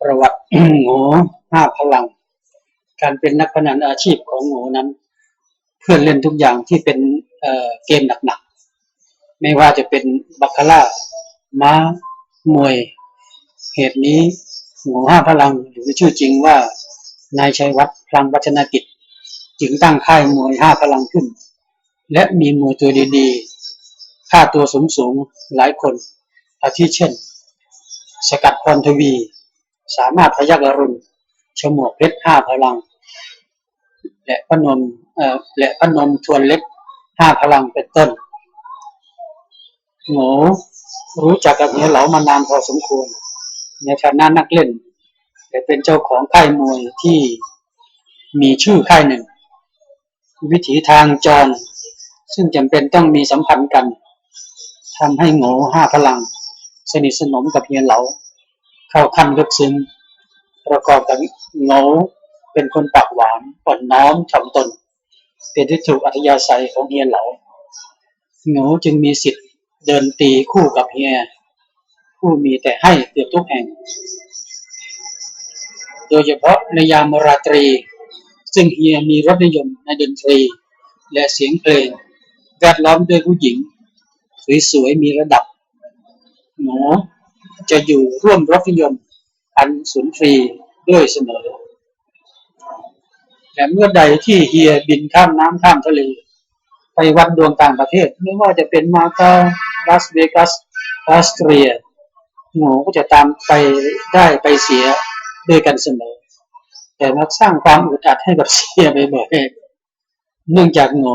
ประวัติโง่ห้าพลัง การเป็นนักพนันอาชีพของโง่นั้น เพื่อนเล่นทุกอย่างที่เป็นเเกมหนักๆ ไม่ว่าจะเป็นบัคคาร่าม้ามวย เหตุนี้โง่ห้าพลังหรือชื่อจริงว่านายชัยวัฒน์พลังวัฒนกิจ จึงตั้งค่ายมวยห้าพลังขึ้น และมีมวยตัวดีๆ ค่าตัวสูงๆหลายคน อาทิเช่น สกัดพรทวี สามารถพยักอรุณฉมวกเพชรห้าพลัง และพนมเอ่อและพนมทวนเล็กห้าพลังเป็นต้นโง่รู้จักกับเฮียเหลามานานพอสมควร ในฐานะนักเล่นและเป็นเจ้าของค่ายมวยที่มีชื่อค่ายหนึ่ง วิถีทางจร ซึ่งจำเป็นต้องมีสัมพันธ์กัน ทำให้โง่ห้าพลัง สนิทสนมกับเฮียเหลาเข้าขั้นลึกซึ้งประกอบกับโง่เป็นคนปากหวานอ่อนน้อมถ่อมตน เป็นที่ถูกอัธยาศัยของเฮียเหลาโง่จึงมีสิทธิ์เดินตีคู่กับเฮีย ผู้มีแต่ให้เกือบทุกแห่ง โดยเฉพาะในยามราตรี ซึ่งเฮียมีรสนิยมในดนตรี และเสียงเพลงแวดล้อมด้วยผู้หญิง สวยๆมีระดับโง่จะอยู่ร่วมรสนิยมอันสุนทรีด้วยเสมอและเมื่อใดที่เฮียบินข้ามน้ำข้ามทะเล ไปวัดดวงต่างประเทศ ไม่ว่าจะเป็นมาเก๊าลาสเวกัสออสเตรียโง่ก็จะตามไปได้ไปเสียด้วยกันเสมอ แต่มักสร้างความอึดอัดให้กับเสียบ่อยๆเนื่องจากโง่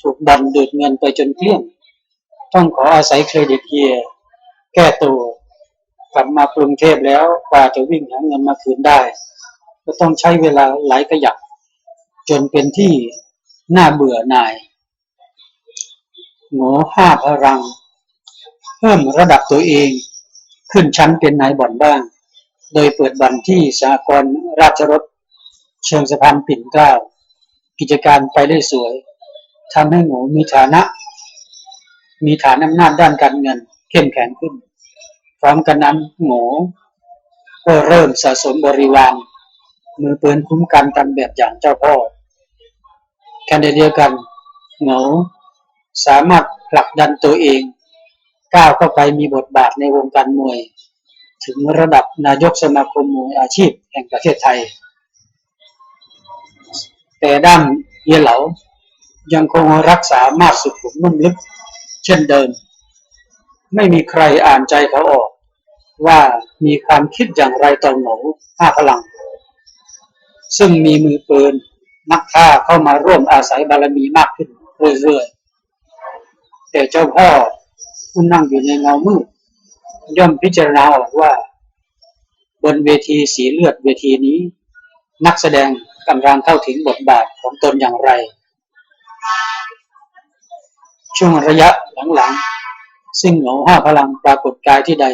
ถูกดันดูดเงินไปจนเกลี้ยง ต้องขออาศัยเครดิตเฮียแก้ตัวกลับมากรุงเทพแล้วกว่าจะวิ่งหาเงินมาคืนได้ ก็ต้องใช้เวลาหลายกระยักจนเป็นที่น่าเบื่อหน่ายโง่ห้าพลัง เพิ่มระดับตัวเอง ขึ้นชั้นเป็นนายบ่อนบ้าง โดยเปิดบ่อนที่สหกรราชรถ เชิงสะพานปิ่นเกล้า กิจการไปได้สวยทำให้โง่มีฐานะ มีฐานอำนาจด้านการเงิน เข้มแข็งขึ้น พร้อมกันนั้นโง่ก็เริ่มสะสมบริวาร มือปืนคุ้มกันกันแบบอย่างเจ้าพ่อขณะเดียวกันโง่สามารถผลักดันตัวเอง ก้าวเข้าไปมีบทบาทในวงการมวย ถึงระดับนายกสมาคมมวยอาชีพแห่งประเทศไทย แต่ด้านเยเหลายังคงรักษามาสุดขุมนุ่มลึก เช่นเดิม ไม่มีใครอ่านใจเขาออก ว่ามีความคิดอย่างไรต่อหนูห้าพลัง ซึ่งมีมือปืนนักฆ่าเข้ามาร่วมอาศัยบารมีมากขึ้นเรื่อยๆ แต่เจ้าพ่อผู้นั่งอยู่ในเงามืดย่อมพิจารณาออกว่า บนเวทีสีเลือดเวทีนี้ นักแสดงกำลังเข้าถึงบทบาทของตนอย่างไร ช่วงระยะหลังๆซึ่งเหงาห้าพลังปรากฏกายที่ใด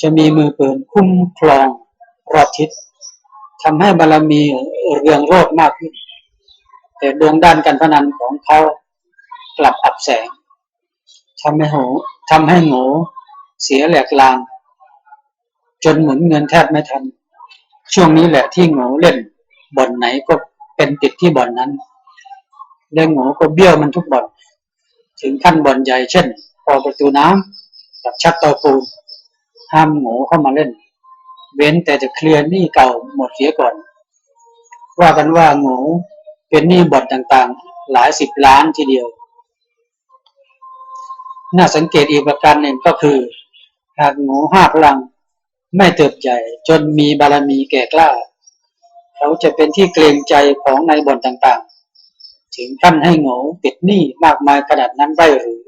จะมีมือเปืนคุ้มครองรอบทิศทำให้บารมีเรืองโรจน์มากขึ้น แต่ดวงด้านการพนันของเขากลับอับแสงทำให้โหทำให้โง่เสียแหลกลางจนหมุนเงินแทบไม่ทัน ช่วงนี้แหละที่โง่เล่นบ่อนไหนก็เป็นติดที่บ่อนนั้นและโง่ก็เบี้ยวมันทุกบ่อน ถึงขั้นบ่อนใหญ่เช่นพอประตูน้ำกับชักตาปูนห้ามโง่เข้ามาเล่น เว้นแต่จะเคลียร์หนี้เก่าหมดเสียก่อน ว่ากันว่าโง่เป็นหนี้บ่อนต่างๆ หลายสิบล้านทีเดียว น่าสังเกตอีกประการหนึ่งก็คือ หากโง่ห้าพลังไม่เติบใหญ่จนมีบารมีแก่กล้า เขาจะเป็นที่เกรงใจของนายบ่อนต่างๆ ถึงขั้นให้โง่ติดหนี้มากมายขนาดนั้นได้หรือ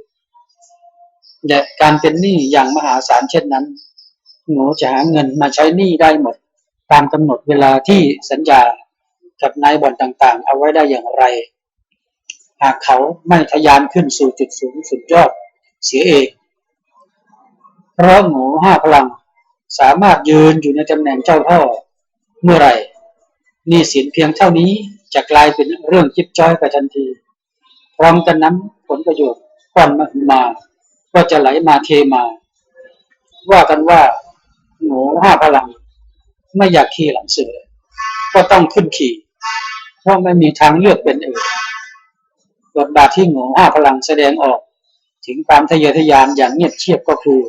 และการเป็นหนี้อย่างมหาศาลเช่นนั้นโง่จะหาเงินมาใช้หนี้ได้หมด ตามกำหนดเวลาที่สัญญากับนายบ่อนต่างๆ เอาไว้ได้อย่างไร หากเขาไม่ทะยานขึ้นสู่จุดสูงสุดยอดเสียเองเพราะโง่ห้าพลัง สามารถยืนอยู่ในตำแหน่งเจ้าพ่อเมื่อไหร่นี้สินเพียงเท่านี้ จะกลายเป็นเรื่องจิ๊บจ้อยไปทันที พร้อมกันนั้นผลประโยชน์ก้อนมหึมาก็ก็จะไหลมาเทมา ว่ากันว่าหนูห้าพลัง ไม่อยากขี่หลังเสือ ก็ต้องขึ้นขี่ เพราะไม่มีทางเลือกเป็นอื่นบทบาทที่หนูห้าพลังแสดงออก ถึงความทะเยอทะยานอย่างเงียบเชียบก็คือ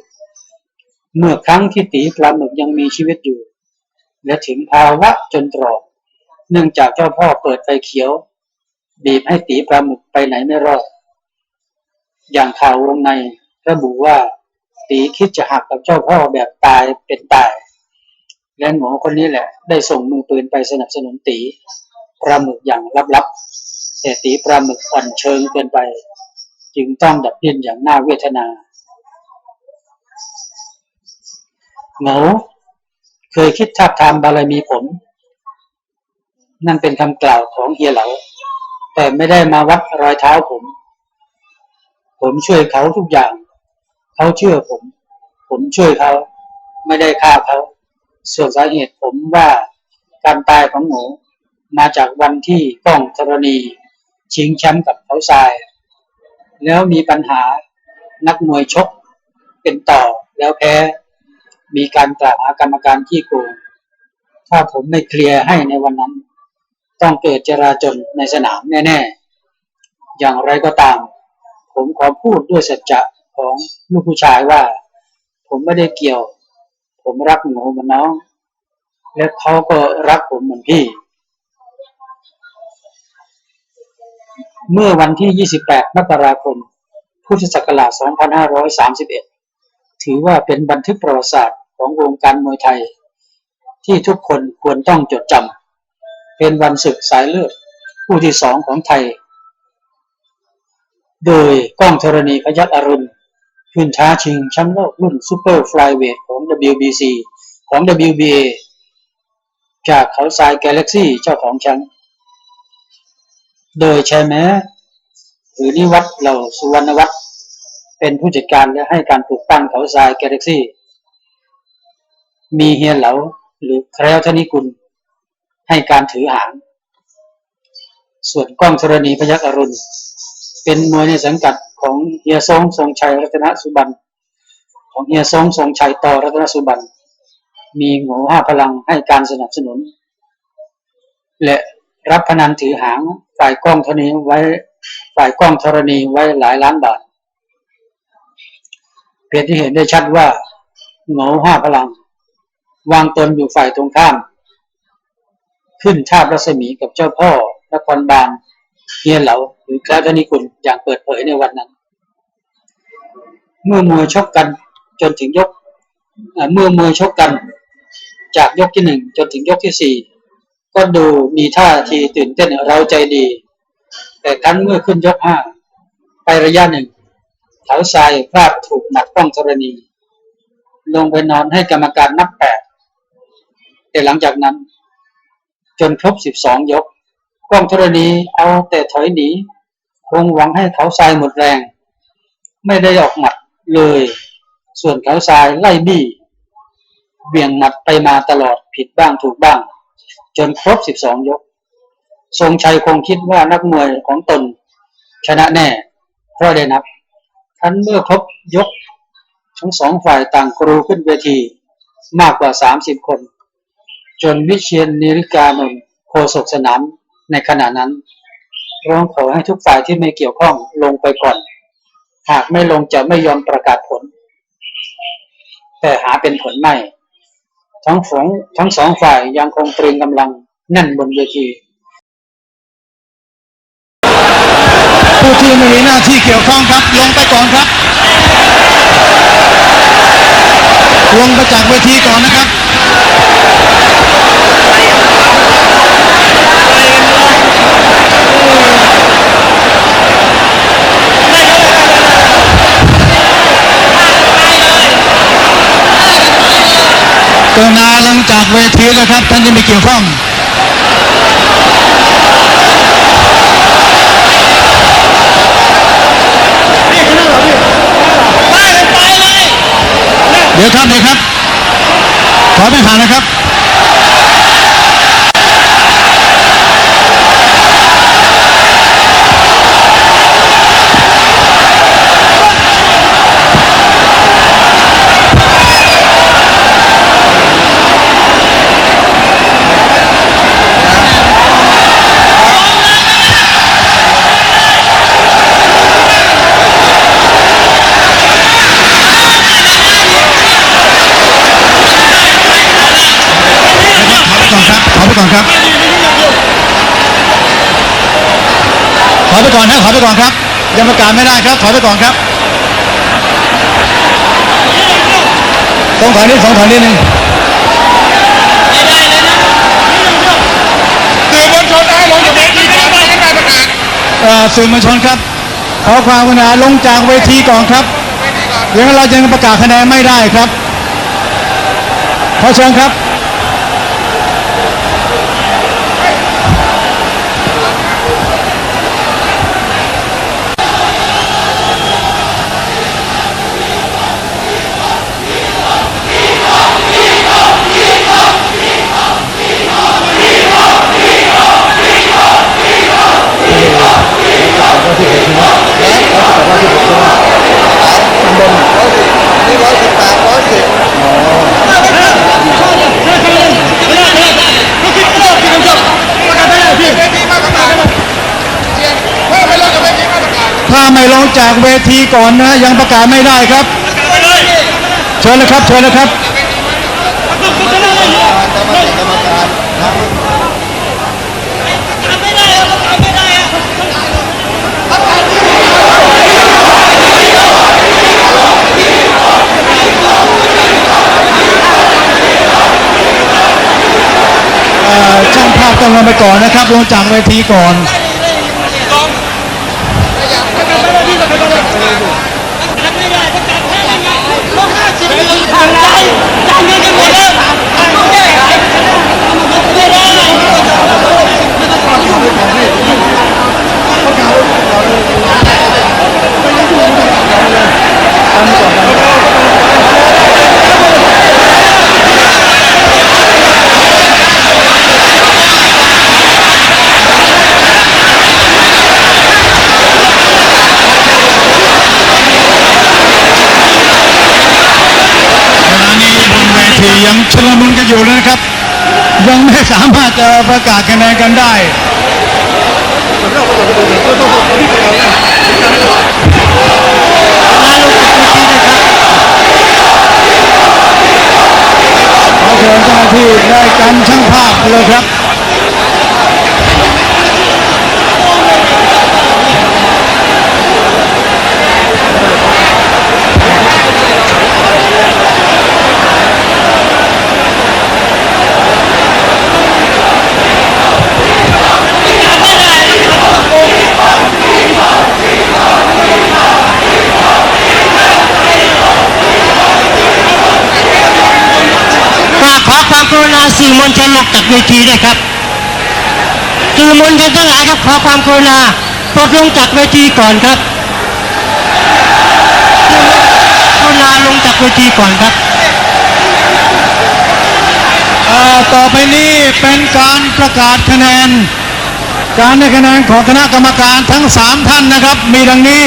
เมื่อครั้งที่ตีปลาหมึกยังมีชีวิตอยู่ และถึงภาวะจนตรอก เนื่องจากเจ้าพ่อเปิดไฟเขียว บีบให้ตีปลาหมึกไปไหนไม่รอด อย่างข่าววงในระบุว่าตีคิดจะหักกับเจ้าพ่อแบบตายเป็นตาย และหมอคนนี้แหละ ได้ส่งมือปืนไปสนับสนุนตีปลาหมึกอย่างลับๆแต่ตีปลาหมึกอ่อนเชิงเกินไป จึงต้องดับดิ้นอย่างน่าเวทนาเหงาเคยคิดทาบทามบารมีผม นั่นเป็นคำกล่าวของเฮียเหลาแต่ไม่ได้มาวัดรอยเท้าผม ผมช่วยเขาทุกอย่าง เขาเชื่อผม ผมช่วยเขา ไม่ได้ฆ่าเขา ส่วนสาเหตุผมว่าการตายของหมูมาจากวันที่ก้องธรณีชิงแชมป์กับเขาทราย แล้วมีปัญหานักมวยชกเป็นต่อแล้วแพ้มีการกล่าวหากรรมการที่โกงถ้าผมไม่เคลียร์ให้ในวันนั้น ต้องเกิดจราจนในสนามแน่ ๆ อย่างไรก็ตาม ผมขอพูดด้วยสัจจะของลูกผู้ชายว่า ผมไม่ได้เกี่ยว ผมรักหนูเหมือนน้อง และเขาก็รักผมเหมือนพี่ เมื่อวันที่ 28 มกราคม พุทธศักราช 2531 ถือว่าเป็นบันทึกประวัติศาสตร์ของวงการมวยไทย ที่ทุกคนควรต้องจดจำ เป็นวันศึกสายเลือดคู่ที่สองของไทย โดยก้องธรณีพยัคฆ์อรุณ ขึ้นท้าชิงแชมป์โลกรุ่นซูเปอร์ฟลายเวทของ WBC ของ WBA จากเขาทราย Galaxy เจ้าของแชมป์โดยชัยแม้หรือนิวัฒน์เหล่าสุวรรณวัฒน์เป็นผู้จัดการและให้การปลูกปั้นเขาทราย Galaxy มีเฮียเหลาหรือแคลวธนิกุล ให้การถือหาง ส่วนกล้องธรณีพยัคฆ์อรุณ เป็นมวยในสังกัดของเฮียซงทรงชัยรัตนสุบันของเฮียซงทรงชัยต่อรัตนสุบันมีโง่ห้าพลังให้การสนับสนุน และรับพนันถือหางฝ่ายกล้องธรณีไว้ฝ่ายกล้องธรณีไว้หลายล้านบาทเพียงที่เห็นได้ชัดว่าโง่ห้าพลัง วางตนอยู่ฝ่ายตรงข้าม ขึ้นทาบรัศมีกับเจ้าพ่อนครบาลเฮียเหลาหรือแคล้วธนิกุลอย่างเปิดเผยในวันนั้น เมื่อมวยชกกันจนถึงยกเมื่อมวยชกกัน จากยกที่หนึ่งจนถึงยกที่สี่ก็ดูมีท่าทีตื่นเต้นเราใจดี แต่ครั้นเมื่อขึ้นยกห้าไประยะหนึ่งเขาทรายพลาดถูกหนักต้องธรณี ลงไปนอนให้กรรมการนับแปดแต่หลังจากนั้น จนครบสิบสองยก กล้องธรณีเอาแต่ถอยหนีคงหวังให้เขาทรายหมดแรง ไม่ได้ออกหมัดเลย ส่วนเขาทรายไล่บี้เบี่ยงหมัดไปมาตลอดผิดบ้างถูกบ้าง จนครบสิบสองยก ทรงชัยคงคิดว่านักมวยของตน ชนะแน่ เพราะได้นับทันเมื่อครบยก ทั้งสองฝ่ายต่างกรูขึ้นเวทีมากกว่าสามสิบคน จนวิเชียนนิริกานนท์โฆษกสนามในขณะนั้น ร้องขอให้ทุกฝ่ายที่ไม่เกี่ยวข้องลงไปก่อน หากไม่ลงจะไม่ยอมประกาศผล แต่หาเป็นผลไม่ ทั้งฝงทั้งสองฝ่ายยังคงตรึงกำลังแน่นบนเวทีผู้ที่ไม่มีหน้าที่เกี่ยวข้องครับ ลงไปก่อนครับ ลงไปจากเวทีก่อนนะครับ กรุณาลงจากเวทีแล้วครับ ท่านที่ไม่เกี่ยวข้องเดี๋ยวครับเดี๋ยวครับ ขอไม่ผ่านนะครับ ก่อนนะถอยไปก่อนครับยังประกาศไม่ได้ครับ ถอยไปก่อนครับต้องถอยนิดสองถอยนิดนึงสื่อมวลชนได้ลงจากเวทีได้ได้ให้การประกาศเอ่อสื่อมวลชนครับ ขอความกรุณาลงจากเวทีก่อนครับ เดี๋ยวเรายังประกาศคะแนนไม่ได้ครับ ขอเชิญครับ นี่ร้อยสิบแปดร้อยสิบเวทีมาประกาศเชียร์เพิ่มไปลงจากเวทีมาประกาศ ถ้าไม่ ลงจากเวทีก่อนนะ ยังประกาศไม่ได้ครับ เชิญเลยครับ เชิญเลยครับช่างภาพต้องลงไปก่อนนะครับ ลงจากเวทีก่อน อยู่เลยนะครับ ยังไม่สามารถจะประกาศคะแนนกันได้ขอเชิญเจ้าหน้าที่ได้กันช่างภาพเลยครับ สื่อมวลชนลงจากเวทีด้วยครับสื่อมวลชนทั้งหลายครับขอความกรุณาโปรดลงจากเวทีก่อนครับกรุณาลงจากเวทีก่อนครับต่อไปนี้เป็นการประกาศคะแนน การให้คะแนนของคณะกรรมการทั้งสามท่านนะครับ มีดังนี้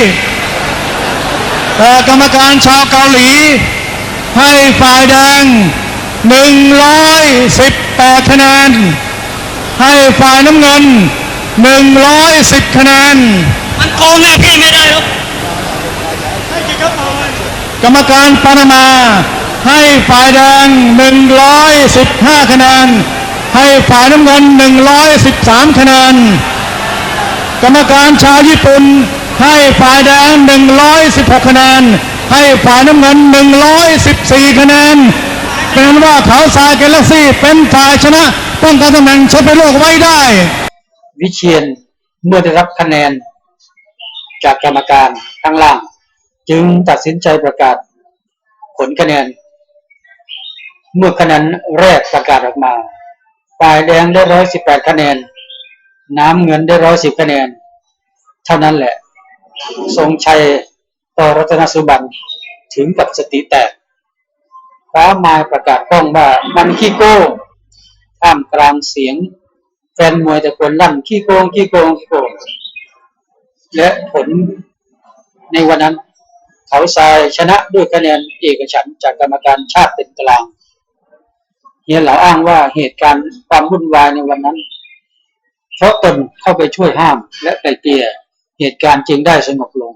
กรรมการชาวเกาหลี ให้ฝ่ายแดง 118 คะแนน ให้ฝ่ายน้ำเงิน 110 คะแนน มันโกงแม่พี่ไม่ได้หรอกกรรมการปานามา ให้ฝ่ายแดง 115 คะแนน ให้ฝ่ายน้ำเงิน 113 คะแนน กรรมการชาวญี่ปุ่น ให้ฝ่ายแดง 116 คะแนน ให้ฝ่ายน้ำเงิน 114 คะแนน เป็นว่าเขาทรายกาแล็กซี่เป็นฝ่ายชนะป้องกันตำแหน่งแชมป์โลกไว้ได้ วิเชียนเมื่อได้รับคะแนน จากกรรมการข้างล่าง จึงตัดสินใจประกาศ ผลคะแนน เมื่อคะแนนแรกประกาศออกมาฝ่ายแดงได้ร้อยสิบแปดคะแนน น้ำเงินได้ร้อยสิบคะแนน เท่านั้นแหละ ทรงชัยต่อรัตนสุบันถึงกับสติแตก ฟ้ามายประกาศกล้องว่ามันขี้โกงท่ามกลางเสียงแฟนมวยตะโกนลั่นขี้โกงขี้โกงขี้โกง และผลในวันนั้น เขาทรายชนะด้วยคะแนนเอกฉันจากกรรมการชาติเป็นกลางเฮียเหลาอ้างว่าเหตุการณ์ความวุ่นวายในวันนั้น เพราะตนเข้าไปช่วยห้ามและไกล่เกลี่ยเหตุการณ์จึงได้สงบลง